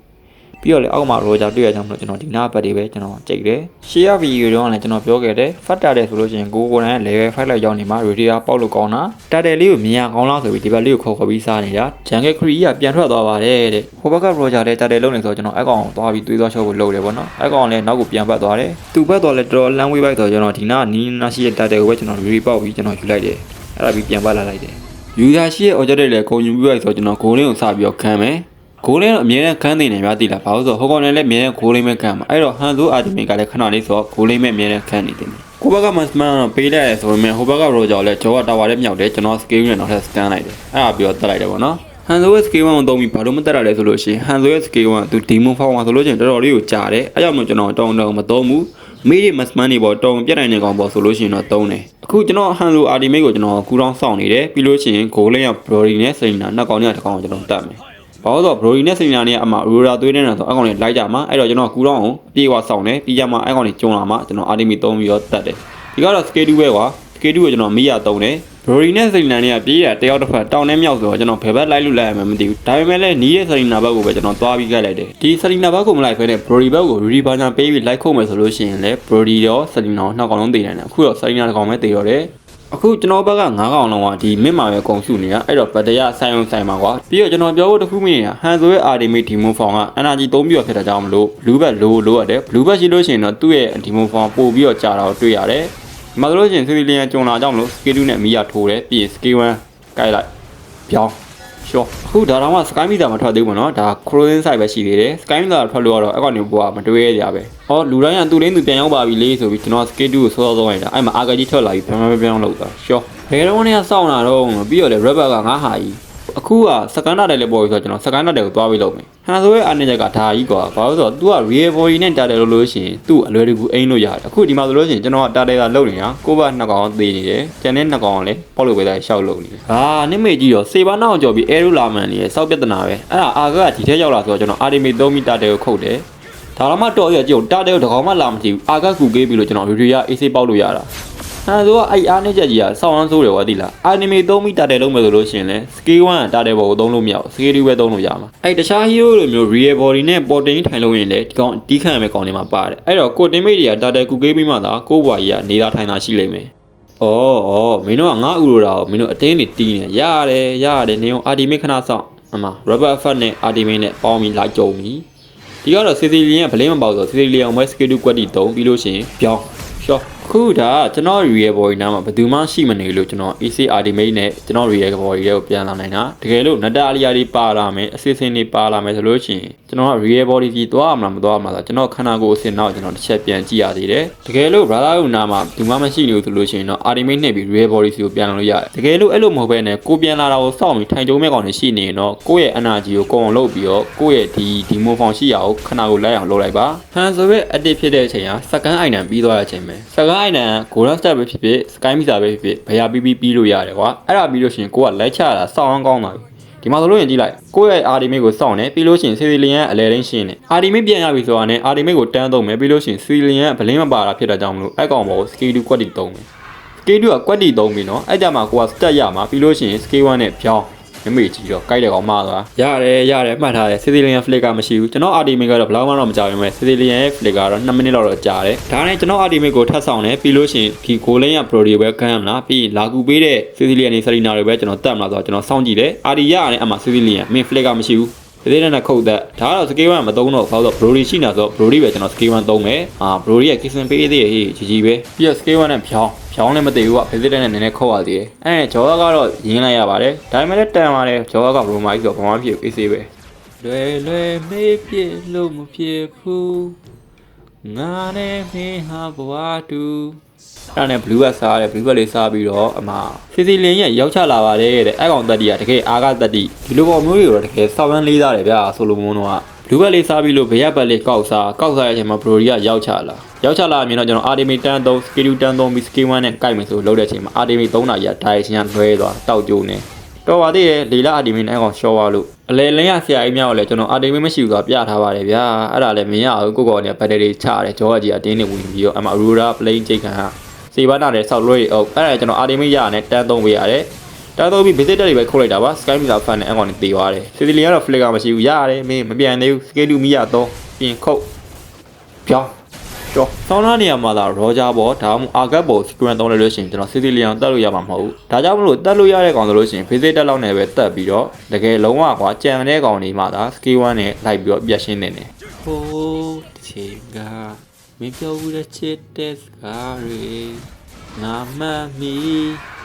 ပြီးတော့လေအောက်မှာ Roger တွေ့ရကြောင်းမလို့ကျွန်တော်ဒီနာဘတ်တွေပဲကျွန်တော်ကြိတ်တယ်ရှေ့ရဗီဒီယိုတော့လည်းကျွန်တော်ပြောခဲ့တယ်ဖတ်တာတယ်ဆိုလို့ရှိရင်ကိုကိုယ်တိုင် level 5လောက်ရောက်နေမှာ radio ပေါက်လို့ကောင်းတာတာတယ်လေးကိုမြင်ရကောင်းလားဆိုပြီးဒီဘက်လေးကိုခေါ်ခေါ်ပြီးစားနေတာဂျန်ကက်ခရီကပြန်ထွက်သွားပါတယ်တဲ့ဟိုဘက်က Roger လည်းတာတယ်လုံးနေဆိုတော့ကျွန်တော်အကောင်ကိုသွားပြီးသွေးသွားချော့ဖို့လုပ်တယ်ပေါ့နော်အကောင်လည်းနောက်ကိုပြန်ပတ်သွားတယ်သူ့ဘက်တော့လည်းတော်တော်လမ်းဝေးပိုက်ဆိုတော့ကျွန်တော်ဒီနာနီးနားရှိတဲ့တာတယ်ကိုပဲကျွန်တော် radio ပေါက်ပြီးကျွန်တော်ယူလိုက်တယ်အဲ့ဒါပြီးပြန်ပတ်လာလိုက်တယ် user ရှိရဲ့ object တွေလည်းကုန်ယူပြီးလိုက်ဆိုတော့ကျွန်တော် goal လေးကိုစပြီးတော့ခံမယ် ဂိုးလင်းတော့အမြဲတမ်းခန်းနေနေများသိလားဘာလို့ဆိုတော့ဟိုကောင်လည်းအမြဲတမ်းဂိုးလင်းမဲ့ခန်းမှာအဲ့တော့ဟန်ဆိုအာတီမီကလည်းခဏလေးဆိုတော့ဂိုးလင်းမဲ့အမြဲတမ်းခန်းနေတယ်ကိုဘက်ကမစမန်တော့ပေးလိုက်ရဆိုပေမဲ့ဟိုဘက်ကရောဂျော်လည်းဂျော်ကတာဝါနဲ့မြောက်တယ်ကျွန်တော် scale နဲ့နောက်ထပ် scan လိုက်တယ်အဲ့ဒါပြီးတော့တက်လိုက်တယ်ပေါ့နော်ဟန်ဆိုရဲ့ scale 1ကိုသုံးပြီးဘာလို့မတက်ရလဲဆိုလို့ရှိရင်ဟန်ဆိုရဲ့ scale 1ကသူ demon form မှာဆိုလို့ရှိရင်တော်တော်လေးကိုကြားတယ်အဲ့ကြောင့်မို့ကျွန်တော်တောင်းတောင်းမသုံးဘူးမိတွေမစမန်နေပေါ်တောင်းပြတ်နိုင်တဲ့ကောင်ပေါ်ဆိုလို့ရှိရင်တော့သုံးတယ်အခုကျွန်တော်ဟန်လိုအာတီမိတ်ကိုကျွန်တော်ကူတောင်းစောင့်နေတယ်ပြီးလို့ရှိရင်ဂိုးလင်းက brody နဲ့စိန်နာနှစ်ကောင်နဲ့တစ်ကောင်ကိုကျွန်တော်တက်မယ် ဘာလို့ဆိုတော့ Brody နဲ့စိန်နာနဲ့အမှ Aurora သွေးနေတာဆိုအကောင်တွေလိုက်ကြမှာအဲ့တော့ကျွန်တော်ကူတော့အောင်အပြေးဝဆောင်တယ်ပြီးကြမှာအကောင်တွေကျုံလာမှာကျွန်တော် Artemis သုံးပြီးတော့တတ်တယ်ဒီကတော့ Skate 2ပဲကွာ Skate 2ကိုကျွန်တော်မိရသုံးတယ် Brody နဲ့စိန်နာနဲ့ပြေးတာတယောက်တစ်ဖက်တောင်းနဲ့မြောက်ဆိုတော့ကျွန်တော်ဘယ်ဘက်လိုက်လို့လိုက်ရမှမသိဘူးဒါပေမဲ့လည်းနီးရဲ့စိန်နာဘက်ကိုပဲကျွန်တော်သွားပြီးကြိုက်လိုက်တယ်ဒီစိန်နာဘက်ကိုမလိုက်ဖဲနဲ့ Brody ဘက်ကို Rudy ဘာညာပေးပြီးလိုက်ခုတ်မယ်ဆိုလို့ရှိရင်လည်း Brody ရောစိန်နာနှစ်ကောင်လုံးတည်နေတယ်အခုတော့စိန်နာတစ်ကောင်ပဲတည်တော့တယ် အခုကျွန်တော်ဘက်က9កောင်လုံးကဒီမစ်မာပဲကုန်စုနေတာအဲ့တော့ဗတ်တရဆိုင်အောင်ဆိုင်ပါကွာပြီးတော့ကျွန်တော်ပြောဖို့တစ်ခုမင်းနေတာဟန်ဆိုရဲ့ RDMI Demo Form က energy သုံးပြီးတော့ဖြစ်တာကြောင့်မလို့ blue bag လိုလိုရတယ် blue bag ရှိလို့ရှိရင်တော့သူ့ရဲ့ Demo Form ပို့ပြီးတော့ကြာတာကိုတွေ့ရတယ်ဒီမှာဆိုလို့ရှိရင် civilian ကြုံလာကြောင့်မလို့ scale 2နဲ့မီးရထိုးတယ်ပြီးရင် scale 1ကိုက်လိုက်ပြောင်း ရှော့အခုဒါတော့မှ sky meter မထွက်သေးဘူးပေါ့နော်ဒါ cruising site ပဲရှိသေးတယ် sky meter ထွက်လို့ကတော့အဲ့ကောင်နေဘောကမတွေးရကြပဲဟောလူတိုင်းကသူ့လင်းသူပြန်ရောက်ပါပြီလေဆိုပြီးကျွန်တော် skate 2ကိုစောစောသွားနေတာအဲ့မှာအာကကြီးထွက်လာပြီးပြန်ပြန်ပြန်လောက်သွားရှော့ဘယ်တော့မှနေစောင့်လာတော့ပြီးတော့လေ rubber ကငါဟာကြီး အခုကစကန်နာတယ်လည်းပေါ်ပြီဆိုတော့ကျွန်တော်စကန်နာတယ်ကိုသွားပြီးလုပ်မယ်ဟန်ဆိုရဲ့အနေချက်ကဒါကြီးကွာဘာလို့ဆိုတော့ तू က real body နဲ့တာတယ်လို့လို့ရှိရင်သူ့အလွယ်တကူအိမ်လို့ရတယ်အခုဒီမှာဆိုလို့ရှိရင်ကျွန်တော်ကတာတယ်ကလုပ်နေတာကိုယ့်ဘနှစ်ကောင်သေးနေတယ်ကျန်တဲ့နှစ်ကောင်ကလည်းပေါက်လို့ပဲသားရှောက်လုပ်နေတယ်ဟာနိမေကြီးတော့စေပါနောက်ကြော်ပြီးအဲရိုလာမန်လေးရဲ့စောက်ပြဿနာပဲအဲ့ဒါအာကကဒီထဲရောက်လာဆိုတော့ကျွန်တော်အာဒီမီ3မီတာတယ်ကိုခုတ်တယ်ဒါတော့မှတော့ရကြည့်တာတယ်ကိုတကောင်မှလာမကြည့်ဘူးအာကကူကေးပြီးလို့ကျွန်တော်ဗီဒီယိုအေးဆေးပေါက်လို့ရတာ ဟန်ဆိုကအဲ့အားနေချက်ကြီးကစောင်းအောင်ဆိုးတယ်ကွာသိလားအာနီမေ3မီတာတယ်လုံးမယ်ဆိုလို့ရှိရင်လဲ scale 1တာတယ်ဘောကိုသုံးလို့မရဘူး scale 2ပဲသုံးလို့ရမှာအဲ့တခြား hero တွေမျိုး real body နဲ့ protein ထိုင်လို့ရင်လဲဒီကောင်တီးခံရမယ့်ကောင်တွေမှာပါတယ်အဲ့တော့ကိုတင်မိတ်တွေကတာတယ်ကူကေးပြီးမှသာကိုယ့်ဘွားကြီးကနေတာထိုင်တာရှိလိမ့်မယ်ဩဩမင်းတို့ကငါဥလိုတာကိုမင်းတို့အတင်းနေတီးနေရတယ်ရတယ်နေအောင်အာဒီမေခဏဆောင်အမ rubber effect နဲ့အာဒီမေနဲ့ပေါင်းပြီးလိုက်ကြုံပြီဒီကတော့စီစီလီယန်ဗလင်းမပေါဆိုစီစီလီယန်ပဲ scale 2ကွက်တီ3ပြီးလို့ရှိရင်ပြောင်းရှော့ခုဒါကျွန်တော် real body နားမှာဘယ်သူမှရှိမနေလို့ကျွန်တော် AC Ultimate နဲ့ကျွန်တော် real body ရဲ့ကိုပြန်လာနိုင်တာတကယ်လို့နတာလီယာတွေပါလာမယ်အစစ်စင်းတွေပါလာမယ်ဆိုလို့ရှိရင်ကျွန်တော်က real body ကြီးသွားမှာမသွားမှာဆိုကျွန်တော်ခန္ဓာကိုယ်အစင်တော့ကျွန်တော်တစ်ချက်ပြန်ကြည့်ရသေးတယ်တကယ်လို့ brother ကနားမှာဒီမှမရှိနေဘူးဆိုလို့ရှိရင်တော့ Ultimate နဲ့ပြီး real body စီကိုပြန်လာလို့ရတယ်တကယ်လို့အဲ့လိုမဟုတ်ဘဲနဲ့ကိုပြန်လာတာကိုစောင့်ပြီးထိုင်ကြုံမဲ့ကောင်တွေရှိနေရင်တော့ကိုယ့်ရဲ့ energy ကိုကုန်အောင်လုပ်ပြီးတော့ကိုယ့်ရဲ့ဒီဒီမိုဖောင်ရှိရအောင်ခန္ဓာကိုယ်လိုက်အောင်လုပ်လိုက်ပါဟန်ဆိုရဲ active ဖြစ်တဲ့အချိန်ဟာ second item ပြီးသွားတဲ့အချိန်ပဲ second item က golden step ပဲဖြစ်ဖြစ် sky misa ပဲဖြစ်ဖြစ်ဘယ်ဟာပြီးပြီးပြီးလို့ရတယ်ကွာအဲ့ဒါပြီးလို့ရှိရင်ကိုကလက်ချတာစောင်းအောင်ကောင်းပါပြီဒီမှာဆိုလို့ရင်ကြည့်လိုက်ကိုယ့်ရဲ့ RDMate ကိုစောင့်နေပြီးလို့ရှိရင် civilian ရဲ့အလဲတိုင်းရှင်းနေ RDMate ပြန်ရပြီဆိုတာနဲ့ RDMate ကိုတန်းသုံးမယ်ပြီးလို့ရှိရင် civilian ရဲ့ဗလင်းမပါတာဖြစ်တာကြောင့်မလို့အဲ့ကောင်ဘောကို skill 2 quality သုံးမယ် skill 2က quality သုံးပြီနော်အဲ့ကြမှာကိုက stat ရမှာပြီးလို့ရှိရင် skill 1နဲ့ဖြောင်း မမေ့ကြည့်တော့ကြိုက်တယ်ကောင်မသွားရတယ်ရတယ်မှတ်ထားတယ် Sicilian flick ကမရှိဘူးကျွန်တော် Ultimate ကတော့ဘယ်လောက်မှတော့မကြောက်ရင်ပဲ Sicilian ရဲ့ flick ကတော့2မိနစ်လောက်တော့ကြာတယ်ဒါနဲ့ကျွန်တော် Ultimate ကိုထပ်ဆောင်တယ်ပြီးလို့ရှိရင်ဒီ goal lane က pro တွေပဲခံရမလားပြီးလာကူပေးတဲ့ Sicilian နဲ့ Serena တွေပဲကျွန်တော်တတ်မလားဆိုတော့ကျွန်တော်စောင့်ကြည့်တယ် RD ရရတယ်အမှ Sicilian မင်း flick ကမရှိဘူး ဒီနေ့နဲ့ခုတ်သက်ဒါကတော့ scale 1မသုံးတော့ဘာလို့ဆိုတော့ Brody ရှိနေဆိုတော့ Brody ပဲကျွန်တော် scale 1သုံးမယ်အာ Brody ရဲ့ kissing ပေးသေးရဲ့ဟေးကြီးကြီးပဲပြီးတော့ scale 1နဲ့ဖြောင်းဖြောင်းလည်းမသေးဘူးက visit နဲ့နည်းနည်းခုတ်ရသေးတယ်အဲ့ဒါဂျောကတော့ရင်းလိုက်ရပါတယ်ဒါပေမဲ့လည်းတန်ပါတယ်ဂျောက Roma ကြီးဆိုတော့ဘာမှဖြစ်အေးဆေးပဲလွယ်လွယ်မေးပြလို့မဖြစ်ဘူးငါနဲ့မင်းဟာဘဝတူ အဲ့ဒါနဲ့ blue ဘတ်စားတယ် blue ဘတ်လေးစားပြီးတော့အမစီစီလင်းရဲ့ရောက်ချလာပါတယ်တဲ့အဲ့ကောင်တက်တီကတကယ်အားကတက်တီဒီလိုကောင်မျိုးတွေတော့တကယ်စောက်ရမ်းလေးစားတယ်ဗျာဆိုလိုမွန်းတော့က blue ဘတ်လေးစားပြီးလို့ဘရဘတ်လေးကောက်စားကောက်စားရတဲ့အချိန်မှာ bro ကြီးကရောက်ချလာရောက်ချလာအမြင်တော့ကျွန်တော် Artemis တန်း3 skill တန်း3ပြီး skill 1နဲ့ကိုက်မယ်ဆိုလို့တဲ့အချိန်မှာ Artemis 3နာရီက direction ကလွဲသွားတောက်ကျိုးနေတော်ပါသေးတယ်လေလာ Artemis နဲ့ကောင်ရှော့သွားလို့အလဲလင်းရဆရာကြီးများကိုလည်းကျွန်တော် Artemis မရှိဘူးဆိုတာပြထားပါတယ်ဗျာအဲ့ဒါလည်းမင်းရဘူးကိုကောနဲ့ battery ချတယ်ကြောကကြီးအတင်းနေဝင်ပြီးတော့အမ Aurora plane ချိန်ခံဟာ စေဘာနာနဲ့ဆောက်လွှဲအုပ်အဲ့ဒါကျွန်တော် Artemis ရရတယ်တန်း3ပေးရတယ်တားတော့ပြီး visit တွေပဲခုတ်လိုက်တာပါ sky misa fan နဲ့အကောင်နဲ့တေသွားတယ်စီစီလီကတော့ flicker မရှိဘူးရတယ်မင်းမပြန်သေးဘူး schedule မိရတော့ပြင်ခုတ်ပြောင်းကျော်ဆောင်းလာနေရာမှာသာရောဂျာဘောဒါမှမဟုတ်အာဂတ်ဘော screen သုံးလိုက်လို့ရှိရင်ကျွန်တော်စီစီလီယန်တက်လို့ရမှာမဟုတ်ဘူးဒါကြောင့်မလို့တက်လို့ရတဲ့ကောင်ဆိုလို့ရှိရင် visit တက်လောက်နဲ့ပဲတက်ပြီးတော့တကယ်လုံးဝကွာကြံတဲ့ကောင်တွေမှာသာ skill 1နဲ့လိုက်ပြီးတော့ပြတ်ရှင်းနေတယ်ဟိုးတစ်ချိန်က မင်းပြောဘူးတဲ့ချစ်တဲ့စကားတွေငါမှတ်မိ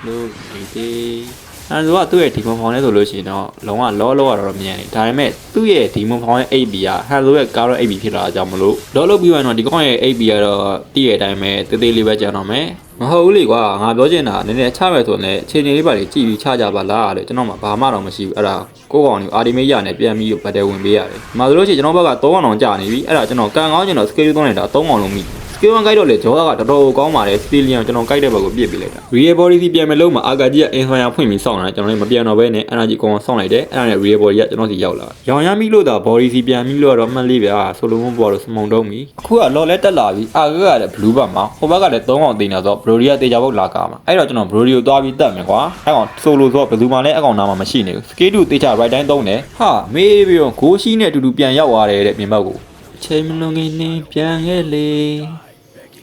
လို့ဒီသေးအဲဒါကသူ့ရဲ့ဒီမွန်ဖောင်လဲဆိုလို့ရှိရင်တော့လုံးဝလောလောရတော့မြန်နေဒါပေမဲ့သူ့ရဲ့ဒီမွန်ဖောင်ရဲ့ AB ကဟန်လိုရဲ့ကားရဲ့ AB ဖြစ်လာတာကြောင့်မလို့လောလောပြီးရင်တော့ဒီကောင်ရဲ့ AB ကတော့တည့်ရဲ့အတိုင်းပဲတေးသေးလေးပဲကျန်တော့မယ်မဟုတ်ဘူးလေကွာငါပြောချင်တာနည်းနည်းချမယ်ဆိုရင်လည်းအခြေအနေလေးပါလေကြည့်ပြီးချကြပါလားလို့ကျွန်တော်မှဘာမှတော့မရှိဘူးအဲ့ဒါ ကိုကောင်ကိုအာဒီမေးရနဲ့ပြန်ပြီးဘတ်တယ်ဝင်ပေးရတယ်။မှာဆိုလို့ရှိရင်ကျွန်တော်ဘက်က3កောင်တောင်ကြာနေပြီအဲ့ဒါကျွန်တော်ကန်ကောင်းကျွန်တော် scale သုံးနေတာ3កောင်လုံးမိ skill 1 guide တော့လေဂျောကတော်တော်ကောင်းပါတယ် stilian ကျွန်တော် guide တဲ့ဘက်ကိုပြစ်ပေးလိုက်တာ real body စီပြန်မယ်လို့မှာအာဂါကြီးက inspire ဖွင့်ပြီးစောင့်နေတာကျွန်တော်လည်းမပြန်တော့ဘဲနဲ့ energy ကောင်းစောင့်လိုက်တယ်အဲ့ဒါနဲ့ real body ကကျွန်တော်စီရောက်လာရောင်ရမ်းမိလို့ဒါ body စီပြန်မိလို့တော့မှတ်လေးဗျာဆိုလိုမပေါ်တော့စမုံတုံးပြီအခုကလော်လဲတက်လာပြီအာဂါကလည်း blue ဘတ်မှာဟိုဘက်ကလည်း3កောင်တင်နေတော့ brody ကတေချာဘုတ်လာကားမှာအဲ့တော့ကျွန်တော် brody ကိုသွားပြီးတက်မယ်ကွာအဲ့ကောင်ဆိုလိုဆိုတော့ဘယ်သူမှလည်းအကောင်နာမှာမရှိနေဘူး scale 2တေချာ right တိုင်းသုံးတယ်ဟာမေးပြီးတော့ဂိုးရှိနဲ့အတူတူပြန်ရောက်သွားတယ်တဲ့ပြင်ဘက်ကိုအချိန်မလွန်ခင်နေပြန်ခဲ့လေ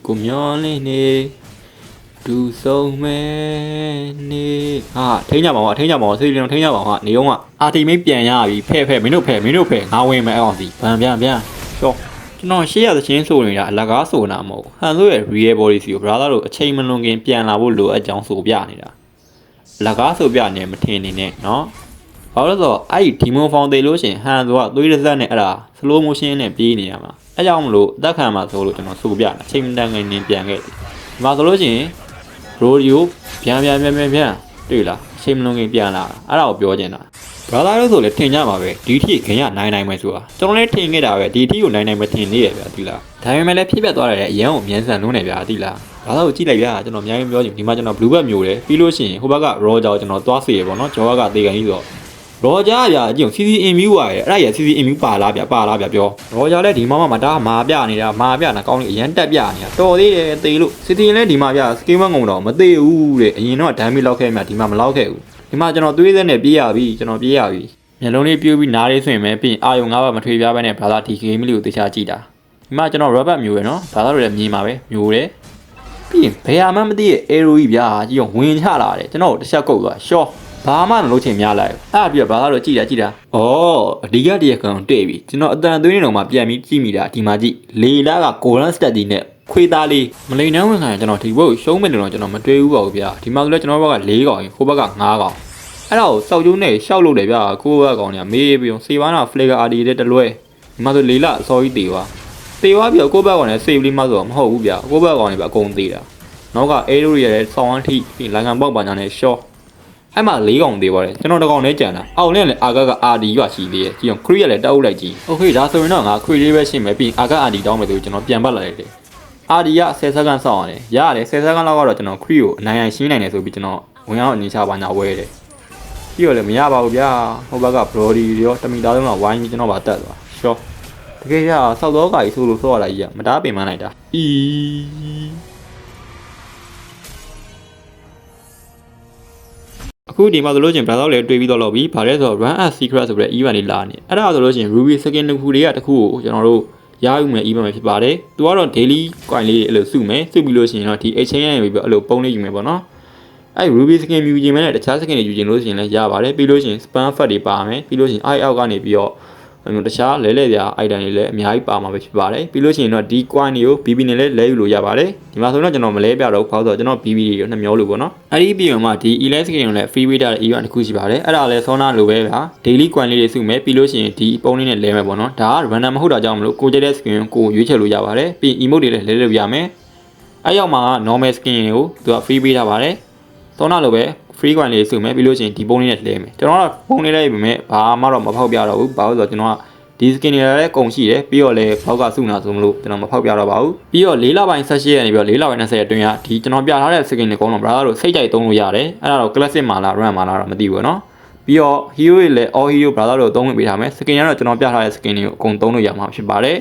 ကိုမျောလေးနေဒူဆုံးမဲနေဟာထိန်းကြပါဦးထိန်းကြပါဦးစိတ်လုံးထိန်းကြပါဦးဟာနေအောင်အာတီမိတ်ပြန်ရပြီဖဲ့ဖဲ့မင်းတို့ဖဲ့မင်းတို့ဖဲ့ငါဝင်မယ်အကောင်စီဗန်ပြန်ပြန်ရှော့ကျွန်တော်ရှေ့ရသချင်းဆိုနေတာအလကားဆိုတာမဟုတ်ဟန်ဆိုရဲ့ real body စီကို brother တို့အချိန်မလွန်ခင်ပြန်လာဖို့လိုအပ်ကြောင်းဆိုပြနေတာအလကားဆိုပြနေမထင်နေနဲ့နော် ဘာလို့လဲဆိုတော့အဲ့ဒီ demon found သေးလို့ရှရင်ဟန်ဆိုကသွေးတစ်စက်နဲ့အဲ့ဒါ slow motion နဲ့ပြေးနေရမှာအဲကြောင့်မလို့အသက်ခံမှာဆိုလို့ကျွန်တော်ဆိုပြတာအချိန်မတန်ခင်နေပြန်ခဲ့တယ်ဒီမှာဆိုလို့ရှိရင်ရိုဒီယိုပြန်ပြန်ပြန်ပြန်ပြန်တွေ့လားအချိန်မလုံးခင်ပြန်လာတာအဲ့ဒါကိုပြောချင်တာ brother လို့ဆိုလည်းထင်ကြပါပဲဒီထိခင်ရနိုင်နိုင်မယ်ဆိုတာကျွန်တော်လည်းထင်ခဲ့တာပဲဒီထိကိုနိုင်နိုင်မထင်နေရဗျာဒီလားဒါပေမဲ့လည်းဖြစ်ပြသွားတယ်အရန်ကိုမြန်ဆန်လုံးနေဗျာဒီလားဘာသာကိုကြည့်လိုက်ဗျာကျွန်တော်အများကြီးပြောချင်ဒီမှာကျွန်တော် blue bag မျိုးတယ်ပြီးလို့ရှိရင်ဟိုဘက်က roger ကိုကျွန်တော်သွားစေရပေါ့နော်ကျောကတေကန်ကြီးဆိုတော့ roger ဗျာအကြည့် CC in view ပါရဲ့အဲ့ဒါရ CC in view ပါလားဗျာပါလားဗျာပြော roger လည်းဒီမှာမှမတားမာပြနေတာမာပြနေတာကောင်းနေအရန်တက်ပြနေတာတော်သေးတယ်တေလို့ city လည်းဒီမှာဗျာ scheme ငုံတော့မသေးဘူးတဲ့အရင်တော့ damage လောက်ခဲ့မြဒီမှာမလောက်ခဲ့ဘူးဒီမှာကျွန်တော်သွေးသက်နဲ့ပြေးရပြီကျွန်တော်ပြေးရပြီမျက်လုံးလေးပြိုးပြီးနားလေးဆွင့်မယ်ပြီးရင်အာယုံ၅ဘတ်မထွေပြားပဲနဲ့ဘာသာဒီ game လေးကိုတေချာကြည့်တာဒီမှာကျွန်တော် rubber မျိုးရယ်နော်ဘာသာတို့လည်းမြင်ပါပဲမျိုးတယ်ပြီးရင်ဘယ်ဟာမှမသိရဲ့ arrow ကြီးဗျာကြီးရောဝင်ချလာတယ်ကျွန်တော်တို့တစ်ချက်ကုတ်သွားရှော့ ဘာမှမလုပ်ချင်များလိုက်ဘူးအဲ့ဒါပြီးတော့ဘာသာတော့ကြည်တာကြည်တာဩအဓိကတည်းကောင်တဲ့ပြီကျွန်တော်အတန်သွေးနေတော့မှပြန်ပြီးကြည့်မိတာဒီမှာကြည့်လေလာက golden stat ဒီနဲ့ခွေသားလေးမလိန်နှမ်းဝင်ခံရင်ကျွန်တော်ဒီဘက်ကိုရှုံးမယ်လို့တော့ကျွန်တော်မတွေးဘူးပါဘူးဗျာဒီမှာဆိုလဲကျွန်တော်ဘက်က၄កောင်ရင်ဟိုဘက်က၅កောင်အဲ့ဒါကိုစောက်ကျိုးနဲ့ရှောက်လို့တယ်ဗျာကိုယ့်ဘက်ကောင်เนี่ยမေးပြီးအောင်စေပါနာ flavor RD တဲ့တလွဲဒီမှာဆိုလေလာအစောကြီးတေသွားတေသွားပြီးတော့ကိုယ့်ဘက်ကောင်เนี่ย save လေးမှဆိုတော့မဟုတ်ဘူးဗျာကိုယ့်ဘက်ကောင်เนี่ยပဲအကုန်သေးတာ နောက်ကအဲရိုရဲ့ဆောင်းအထိပြီးလိုင်ငံပေါက်ပါညာနဲ့ရှော့ အဲ့မှာ၄កောင်သေးပါတယ်ကျွန်တော်တကောင်နဲ့ကြံတာအောင်လင်းလည်းအာကက RD ရွာရှိသေးရဲ့ကြည့်အောင်ခရီးကလည်းတောက်လိုက်ကြည့် Okay ဒါဆိုရင်တော့ငါခရီးလေးပဲရှိမယ်ပြီးအာက RD တောင်းမယ်ဆိုကျွန်တော်ပြန်ပတ်လာလိုက်တယ် RD က10စက္ကန့်စောင့်ရတယ်ရရတယ်10စက္ကန့်လောက်ကတော့ကျွန်တော်ခရီးကိုအနိုင်ရရှင်းနိုင်တယ်ဆိုပြီးကျွန်တော်ဝင်အောင်အနေချပါညာဝဲတယ်ပြီးတော့လည်းမရပါဘူးဗျာဟိုဘက်က Brody ရောတမီသားလုံးကဝိုင်းပြီးကျွန်တော်ပါတက်သွားရှော့တကယ်ရဆောက်တော့ကကြီးဆိုလို့ဆောက်ရတာကြီးကမတားပင်မလိုက်တာအီ အခုဒီမှာဆိုလို့ချင်း browser လေးတွေ့ပြီးတော့လို့ပြီ။ဘာလဲဆိုတော့ run as secret ဆိုတဲ့ event လေးလာနေ။အဲ့ဒါဆိုလို့ချင်း ruby skin တစ်ခုတွေကတစ်ခုကိုကျွန်တော်တို့ရယူမယ် event ပဲဖြစ်ပါတယ်။သူကတော့ daily coin လေးတွေအဲ့လိုစုမယ်။စုပြီးလို့ရှိရင်တော့ဒီ exchange နဲ့ပြီးတော့အဲ့လိုပုံလေးယူမယ်ပေါ့နော်။အဲ့ ruby skin မြူခြင်းမဲ့တခြား skin တွေယူခြင်းလို့ရှိရင်လည်းရပါတယ်။ပြီးလို့ရှိရင် spam fat တွေပါမယ်။ပြီးလို့ရှိရင် i out ကနေပြီးတော့ ဟိုတခြားလဲလဲပြ item တွေလည်းအများကြီးပါမှာပဲဖြစ်ပါတယ်ပြီးလို့ရှိရင်တော့ဒီ coin တွေကို BB နဲ့လည်းလဲယူလို့ရပါတယ်ဒီမှာဆိုတော့ကျွန်တော်မလဲပြတော့ဘာလို့ဆိုတော့ကျွန်တော် BB တွေကိုနှမျောလို့ပေါ့နော်အဲ့ဒီပြီးတော့မှဒီ elect skin ကိုလည်း free beta တဲ့ event တစ်ခုရှိပါတယ်အဲ့ဒါလည်းဆောနာလိုပဲဗျာ daily coin လေးတွေစုမယ်ပြီးလို့ရှိရင်ဒီပုံလေးနဲ့လဲမယ်ပေါ့နော်ဒါက random မဟုတ်တာကြောင့်မလို့ကိုကြတဲ့ skin ကိုရွေးချယ်လို့ရပါတယ်ပြီးရင် emote တွေလည်းလဲလို့ရမယ်အဲ့ရောက်မှာ normal skin တွေကိုသူက free ပေးထားပါတယ်ဆောနာလိုပဲ free coin လေးစုမယ်ပြီးလို့ရှိရင်ဒီပုံလေးနဲ့လဲမယ်ကျွန်တော်ကပုံလေးလိုက်ပြီမဲ့ဘာမှတော့မဖောက်ပြတော့ဘူးဘာလို့ဆိုတော့ကျွန်တော်က ဒီ skin တွေလည်းကုန်ရှိတယ်ပြီးတော့လည်းဘောက်ကစုနာဆိုမလို့ကျွန်တော်မဖောက်ပြတော့ပါဘူးပြီးတော့၄လပိုင်း18ရက်နေပြီးတော့၄လပိုင်း20အတွင်းကဒီကျွန်တော်ပြထားတဲ့ skin တွေအကုန်လုံး brother တို့စိတ်ကြိုက်သုံးလို့ရတယ်အဲ့ဒါတော့ classic မှာလား run မှာလားတော့မသိဘူးเนาะပြီးတော့ hero တွေလည်း all hero brother တို့သုံးဝင်ပေးထားမယ် skin ကတော့ကျွန်တော်ပြထားတဲ့ skin တွေကိုအကုန်သုံးလို့ရမှာဖြစ်ပါတယ်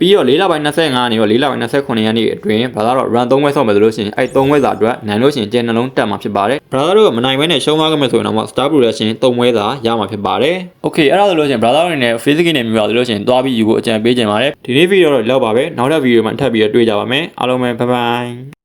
ပြီးတော့၄လပိုင်း25နေတော့၄လပိုင်း29ရက်နေ့အတွင်း brother တော့ run 3ဝက်ဆော့မယ်ဆိုလို့ရှိရင်အဲ့3ဝက်စာအတွက်နိုင်လို့ရှိရင်ကျန်နှလုံးတက်မှာဖြစ်ပါတယ် brother တို့ကမနိုင်ဘဲနဲ့ရှုံးသွားခဲ့မယ်ဆိုရင်တော့ star progression 3ဝက်စာရမှာဖြစ်ပါတယ် okay အဲ့ဒါဆိုလို့ရှိရင် brother တွေနဲ့ physics နဲ့မျိုးရဆိုလို့ရှိရင်သွားပြီးယူဖို့အကြံပေးကြပါတယ်ဒီနေ့ဗီဒီယိုတော့လောက်ပါပဲနောက်တဲ့ဗီဒီယိုမှာထပ်ပြီးတော့တွေ့ကြပါမယ်အားလုံးပဲ bye bye